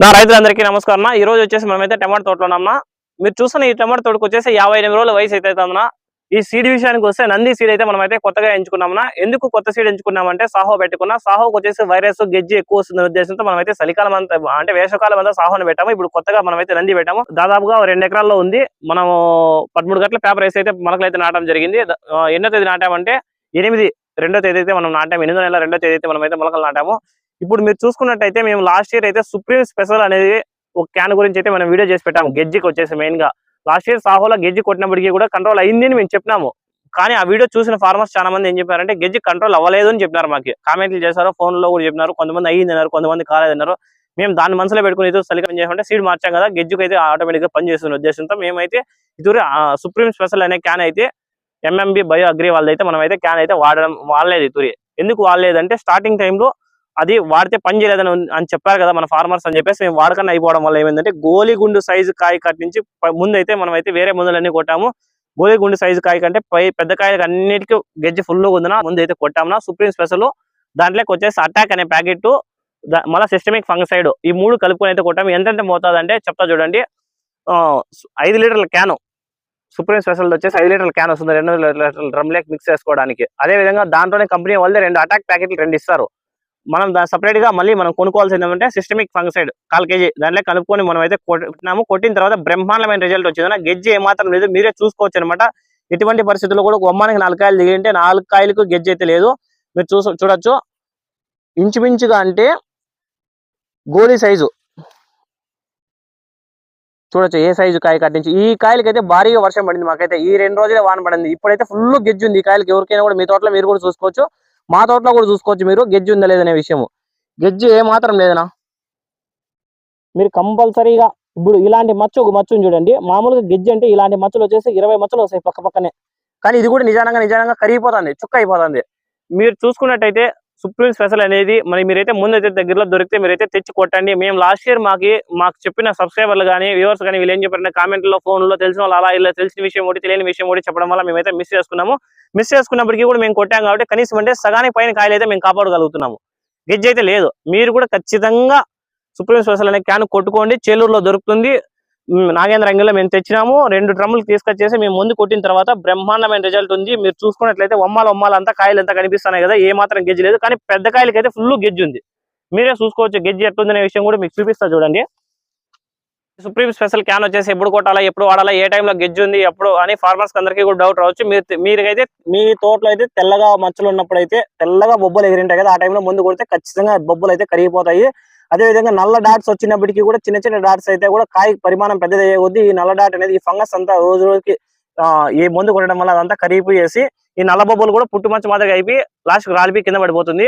నా రైతులందరికీ నమస్కారం ఈ రోజు వచ్చేసి మనమైతే టమాటో తోటలో ఉన్నామన్నా మీరు చూస్తున్న ఈ టమాటో తోటకు వచ్చేసి యాభై ఎనిమిది రోజుల వయసు అయితే అవుతుందన్నా ఈ సీడ్ విషయానికి వస్తే నంది సీడ్ అయితే మనమైతే కొత్తగా ఎంచుకున్నామన్నా ఎందుకు కొత్త సీడ్ ఎంచుకున్నామంటే సాహో పెట్టుకున్నా. సాహోకి వచ్చేసి వైరస్ గెజ్జి ఎక్కువ వస్తుంది ఉద్దేశంతో మనమైతే చలికాలం అంతా అంటే వేసవకాలం అంతా సాహోని పెట్టాము. ఇప్పుడు కొత్తగా మనమైతే నంది పెట్టాము. దాదాపుగా రెండు ఎకరాల్లో ఉంది. మనము పదమూడు గంటల పేపర్ వేసి అయితే మొలకలైతే నాటడం జరిగింది. ఎన్నో తేదీ నాటామంటే ఎనిమిది రెండో తేదీ అయితే మనం నాటాము. ఎనిమిదో నెల రెండో తేదీ అయితే మనమైతే మొలకలు నాటాము. ఇప్పుడు మీరు చూసుకున్నట్టయితే మేము లాస్ట్ ఇయర్ అయితే సుప్రీం స్పెషల్ అనేది ఒక క్యాన్ గురించి అయితే మనం వీడియో చేసి పెట్టాము. గెజ్జికి వచ్చేసి మెయిన్గా. లాస్ట్ ఇయర్ సాహోలో గెజ్జి కొట్టినప్పటికీ కూడా కంట్రోల్ అయింది అని మేము చెప్పినాము. కానీ ఆ వీడియో చూసిన ఫార్మర్స్ చాలా మంది ఏం చెప్పారంటే గెజ్జి కంట్రోల్ అవ్వలేదు అని చెప్పినారు మాకు. కామెంట్లు చేశారు ఫోన్లో కూడా చెప్పినారు. కొంతమంది అయ్యింది అన్నారు కొంతమంది కాలేదన్నారు. మేము దాని మనసులో పెట్టుకుని ఏదో సలికం చేసామంటే సీడ్ మార్చాం కదా గెజ్జుకి అయితే ఆటోమేటిక్గా పనిచేస్తున్న ఉద్దేశంతో మేమైతే ఇది సుప్రీం స్పెషల్ అనే క్యాన్ అయితే ఎంఎంబి బయో అగ్రి వాళ్ళదైతే మనం అయితే క్యాన్ అయితే వాడడం వాడలేదు ఇతూరి ఎందుకు వాడలేదంటే స్టార్టింగ్ టైంలో అది వాడితే పని చేయలేదని అని చెప్పారు కదా మన ఫార్మర్స్ అని చెప్పేసి మేము వాడకన్నా అయిపోవడం వల్ల ఏమైందంటే గోలిగుండు సైజు కాయ కట్ నుంచి ముందైతే మనం అయితే వేరే మందులన్నీ కొట్టాము. గోలిగుండు సైజు కాయ కంటే పై పెద్ద కాయలకు అన్నిటికీ గెజ్జి ఫుల్ ఉందినా ముందు అయితే కొట్టామునా సుప్రీం స్పెషల్ దాంట్లోకి వచ్చేసి అటాక్ అనే ప్యాకెట్ మళ్ళీ సిస్టమిక్ ఫంగసైడ్ ఈ మూడు కలుపుకొని అయితే కొట్టాము. ఎంతెంత మోతాదు అంటే చెప్తా చూడండి. ఆ, ఐదు లీటర్ల క్యాను సుప్రీం స్పెషల్ వచ్చేసి ఐదు లీటర్ల క్యాన్ వస్తుంది. రెండు లీటర్ల డ్రమ్లేక్ మిక్స్ చేసుకోవడానికి. అదే విధంగా దాంట్లోనే కంపెనీ వాళ్ళే రెండు అటాక్ ప్యాకెట్లు రెండు ఇస్తారు. మనం దాని సపరేట్గా మళ్ళీ మనం కొనుక్కోవాల్సింది ఏంటంటే సిస్టమిక్ ఫంగసైడ్ కాల్ కేజీ దాంట్లో కలుపుకొని మనం అయితే కొట్టినాము. కొట్టిన తర్వాత బ్రహ్మాండమైన రిజల్ట్ వచ్చింది. గెజ్జి ఏమాత్రం లేదు. మీరే చూసుకోవచ్చు అనమాట ఎటువంటి పరిస్థితుల్లో కూడా గొమ్మానికి నాలుగు కాయలు దిగింటే నాలుగు కాయలకు గెజ్జి అయితే లేదు. మీరు చూస చూడొచ్చు. ఇంచుమించుగా అంటే గోలీ సైజు. చూడొచ్చు ఏ సైజు కాయ కట్టించి. ఈ కాయలకి అయితే భారీగా వర్షం పడింది మాకైతే. ఈ రెండు రోజులే వాన పడింది. ఇప్పుడైతే ఫుల్ గెజ్జి ఉంది. ఈ కాయలకి ఎవరికైనా కూడా మీ తోటలో మీరు కూడా చూసుకోవచ్చు. మా తోటలో కూడా చూసుకోవచ్చు మీరు. గెజ్జి ఉందా లేదనే విషయము. గెజ్జి ఏ మాత్రం లేదనా మీరు కంపల్సరీగా ఇప్పుడు ఇలాంటి మచ్చ ఒక మచ్చను చూడండి. మామూలుగా గెజ్జి అంటే ఇలాంటి మచ్చలు వచ్చేసి ఇరవై మచ్చలు వస్తాయి పక్క పక్కనే. కానీ ఇది కూడా నిజానంగా నిజానంగా కరిగిపోతుంది. చుక్క అయిపోతుంది. మీరు చూసుకున్నట్టయితే సుప్రీం స్పెషల్ అనేది మరి మీరైతే ముందైతే దగ్గరలో దొరికితే మీరైతే తెచ్చి కొట్టండి. మేము లాస్ట్ ఇయర్ మాకి మాకు చెప్పిన సబ్స్క్రైబర్లు కానీ వ్యూవర్స్ కానీ వీళ్ళు ఏం చెప్పారంటే కామెంట్లో ఫోన్లో తెలిసిన వాళ్ళు అలా ఇలా తెలిసిన విషయం ఒకటి తెలియని విషయం ఒకటి చెప్పడం వల్ల మేమైతే మిస్ చేసుకున్నాము. మిస్ చేసుకున్నప్పటికీ కూడా మేము కొట్టాం కాబట్టి కనీసం అంటే సగానికి పైన కాయలు అయితే మేము కాపాడగలుగుతున్నాము. గెజ్జి అయితే లేదు. మీరు కూడా ఖచ్చితంగా సుప్రీం స్పెషల్ అనే క్యాన్ కొట్టుకోండి. చేలూరులో దొరుకుతుంది. నాగేంద్ర అంగిల్లో మేము తెచ్చినాము. రెండు డ్రమ్ములు తీసుకొచ్చేసి మేము ముందు కొట్టిన తర్వాత బ్రహ్మాండమైన రిజల్ట్ ఉంది. మీరు చూసుకున్నట్లయితే ఒమ్మాల ఒమ్మాలంతా కాయలు అంతా కనిపిస్తున్నాయి కదా ఏ మాత్రం గెజ్జి లేదు. కానీ పెద్ద కాయలకి అయితే ఫుల్ గెజ్జి ఉంది. మీరే చూసుకోవచ్చు గెజ్జి ఎట్లుందనే విషయం కూడా మీకు చూపిస్తా చూడండి. సుప్రీం స్పెషల్ క్యాన్ వచ్చేసి ఎప్పుడు కొట్టాలా ఎప్పుడు వాడాలా ఏ టైంలో గెజ్జి ఉంది ఎప్పుడు అని ఫార్మర్స్ అందరికీ కూడా డౌట్ రావచ్చు. మీరు మీరైతే మీ తోటలో అయితే తెల్లగా మచ్చలు ఉన్నప్పుడు అయితే తెల్లగా బొబ్బలు ఎగిరింటాయి కదా ఆ టైంలో ముందు కొడితే ఖచ్చితంగా బొబ్బలు అయితే కరిగిపోతాయి. అదే విధంగా నల్ల డాట్స్ వచ్చినప్పటికీ కూడా చిన్న చిన్న డాట్స్ అయితే కూడా కాయ పరిమాణం పెద్దదయ్యే కొద్దీ ఈ నల్ల డాట్ అనేది ఈ ఫంగస్ అంతా రోజు రోజుకి ఏ ఈ మందు కొట్టడం వల్ల అదంతా కరిగిపోయేసి ఈ నల్ల బొబ్బలు కూడా పుట్టుమచ్చ మాదిరిగా అయిపోయి లాస్ట్ రాలిపి కింద పడిపోతుంది.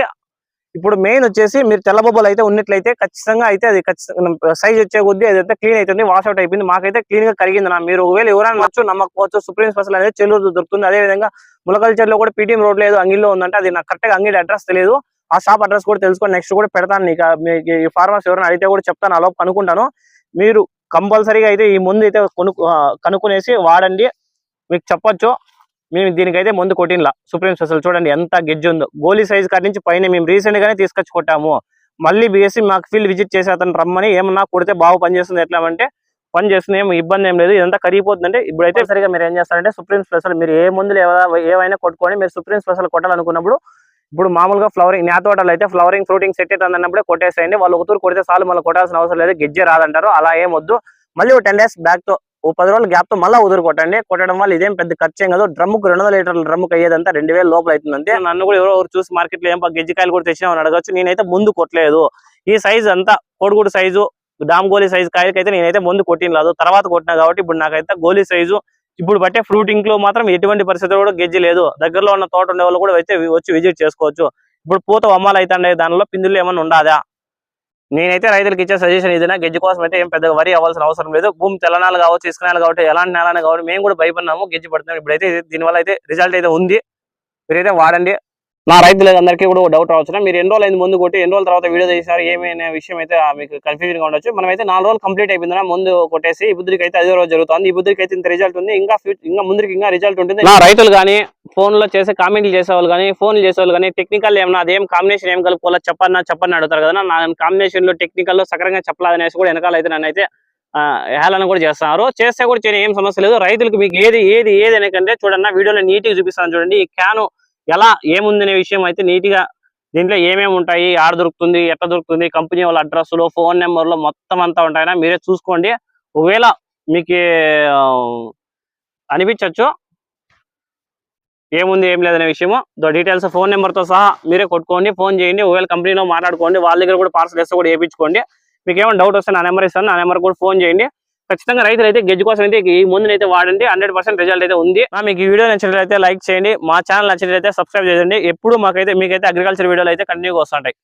ఇప్పుడు మెయిన్ వచ్చేసి మీరు తెల్ల బొబ్బలు అయితే ఉన్నట్లయితే ఖచ్చితంగా అయితే అది ఖచ్చితంగా సైజ్ వచ్చే కొద్దీ అదైతే క్లీన్ అవుతుంది వాష్ అవుట్ అయిపోయింది. మాకైతే క్లీన్గా కరిగింది నా. మీరు ఒకవేళ ఎవరైనా నచ్చు నమ్మకపోవచ్చు సుప్రీం స్పెషల్ అనేది చెల్లూరు దొరుకుతుంది. అదే విధంగా ములకల్చర్లో కూడా పీటీఎం రోడ్ లేదు అంగిల్లో ఉందంటే అది నాకు కరెక్ట్గా అంగిడి అడ్రస్ తెలియదు. ఆ షాప్ అడ్రస్ కూడా తెలుసుకొని నెక్స్ట్ కూడా పెడతాను నీకు. మీకు ఈ ఫార్మర్స్ ఎవరైనా అడిగితే కూడా చెప్తాను అలా కనుక్కుంటాను మీరు కంపల్సరీగా అయితే ఈ ముందు అయితే కొను కనుక్కునేసి వాడండి. మీకు చెప్పొచ్చు. మేము దీనికైతే ముందు కొట్టినలా. సుప్రీం స్పెషల్ చూడండి ఎంత గెజ్జి ఉందో. గోలీ సైజ్ కాడి నుంచి పైన మేము రీసెంట్ గానే తీసుకొచ్చి కొట్టాము. మళ్ళీ బీఎస్సీ మాకు ఫీల్డ్ విజిట్ చేసి అతను రమ్మని ఏమన్నా కొడితే బాగా పనిచేస్తుంది ఎట్లా అంటే పని చేస్తుంది ఏం ఇబ్బంది ఏం లేదు ఇదంతా కరిగిపోతుందంటే ఇప్పుడైతే సరిగా మీరు ఏం చేస్తారంటే సుప్రీం స్పెషల్ మీరు ఏ మందులు ఏవైనా కొట్టుకొని మీరు సుప్రీం స్పెషల్ కొట్టాలనుకున్నప్పుడు ఇప్పుడు మామూలుగా ఫ్లవరింగ్ నా తోటలు అయితే ఫ్లవరింగ్ ఫ్రూటింగ్ సెట్ అయితే అన్నప్పుడే కొట్టేసేయండి. వాళ్ళు ఒకతూరు కొడితే చాలు మళ్ళీ కొట్టాల్సిన అవసరం లేదు. గిజ్జే రాదంటారు. అలా ఏం వద్దు. మళ్ళీ ఒక టెన్ డేస్ బ్యాక్తో ఓ పది రోజులు గ్యాప్తో మళ్ళీ ఉదురు కొట్టండి. కొట్టడం వల్ల ఇదేం పెద్ద ఖర్చు ఏం కాదు డ్రమ్ముకు రెండు వందల లీటర్ల డ్రమ్ముకు అయ్యేదంతా రెండు వేల లోపల అవుతుంది అంతే నన్ను కూడా ఎవరో ఎవరు చూసి మార్కెట్లో ఏం పా గెజ్జికాయలు కూడా తెచ్చినామని అడగచ్చు. నేనైతే ముందు కొట్టలేదు. ఈ సైజ్ అంతా కోడిగుడు సైజు డామ్ గోలీ సైజు కాయలకైతే నేనైతే ముందు కొట్టినలేదు. తర్వాత కొట్టినా కాబట్టి ఇప్పుడు నాకైతే గోలీ సైజు ఇప్పుడు పట్టే ఫ్రూటింగ్లో మాత్రం ఎటువంటి పరిస్థితి కూడా గెజ్జి లేదు. దగ్గరలో ఉన్న తోట ఉండే వాళ్ళు కూడా అయితే వచ్చి విజిట్ చేసుకోవచ్చు. ఇప్పుడు పూత వమ్మాలు అవుతాయి దానిలో పిందులు ఏమైనా ఉండాదా? నేనైతే రైతులకు ఇచ్చే సజెషన్ ఇదినా? గెజ్జి కోసం అయితే ఏం పెద్దగా వరి అవ్వాల్సిన అవసరం లేదు. భూమి తెల్లనాలు కావచ్చు ఇసుకనాలు కావచ్చు ఎలాంటి నేలని కావచ్చు మేము కూడా భయపడినాము గెజ్జి పడుతున్నాం ఇప్పుడైతే దీనివల్ల అయితే రిజల్ట్ అయితే ఉంది. మీరైతే వాడండి. నా రైతులకు అందరికీ కూడా డౌట్ రావచ్చు మీరు ఎన్ని రోజులు అయింది ముందు కొట్టి ఎన్ని రోజుల తర్వాత వీడియో తీసారు ఏమైనా విషయం అయితే మీకు కన్ఫ్యూజన్గా ఉండొచ్చు. మనం అయితే నాలుగు రోజులు కంప్లీట్ అయిపోయిందా ముందు కొట్టేసి ఈ బుద్ధికి అయితే అదే రోజు జరుగుతుంది. ఈ బుద్ధికి అయితే ఇంత రిజల్ట్ ఉంది. ఇంకా ఇంకా ముందుకి ఇంకా రిజల్ట్ ఉంటుంది. నా రైతులు కానీ ఫోన్లో చేసే కామెంట్లు చేసేవాళ్ళు కానీ ఫోన్లు చేసేవాళ్ళు కానీ టెక్నికల్ ఏమన్నా అదేం కాంబినేషన్ ఏం కలుపుకోవాలో చెప్పన్నా చెప్పని అడుగుతారు కదా? నా కాంబినేషన్లో టెక్నికల్లో సక్రంగా చెప్పలేదనేసి కూడా వెనకాల అయితే నన్ను అయితే ఆ, హేళన కూడా చేస్తున్నారు. చేస్తే కూడా చేయని ఏం సమస్య లేదు. రైతులకు మీకు ఏది ఏది ఏది అనేకంటే చూడన్నా వీడియోలో నీట్గా చూపిస్తాను చూడండి. ఈ క్యాను ఎలా ఏముందనే విషయం అయితే నీట్గా దీంట్లో ఏమేమి ఉంటాయి ఆడ దొరుకుతుంది ఎట్లా దొరుకుతుంది కంపెనీ వాళ్ళ అడ్రస్లు ఫోన్ నెంబర్లు మొత్తం అంతా ఉంటాయినా మీరే చూసుకోండి. ఒకవేళ మీకు అనిపించవచ్చు ఏముంది ఏం లేదనే విషయము డీటెయిల్స్ ఫోన్ నెంబర్తో సహా మీరే కొట్టుకోండి ఫోన్ చేయండి ఒకవేళ కంపెనీలో మాట్లాడుకోండి వాళ్ళ దగ్గర కూడా పార్సల్ వేస్తే కూడా వేయించుకోండి మీకు ఏమైనా డౌట్ వస్తే నా నెంబర్ ఇస్తాను నా నెంబర్ కూడా ఫోన్ చేయండి. ఖచ్చితంగా రైతులు అయితే గెజ్జు కోసం అయితే ఈ ముందు అయితే వాడండి. హండ్రెడ్ పర్సెంట్ రిజల్ట్ అయితే ఉంది. మీకు ఈ వీడియో నచ్చినట్లయితే లైక్ చేయండి. మా ఛానల్ నచ్చినట్లయితే సబ్స్క్రైబ్ చేయండి. ఎప్పుడు మాకైతే మీకైతే అగ్రికల్చర్ వీడియోలు అయితే కంటిన్యూగా వస్తుంటాయి.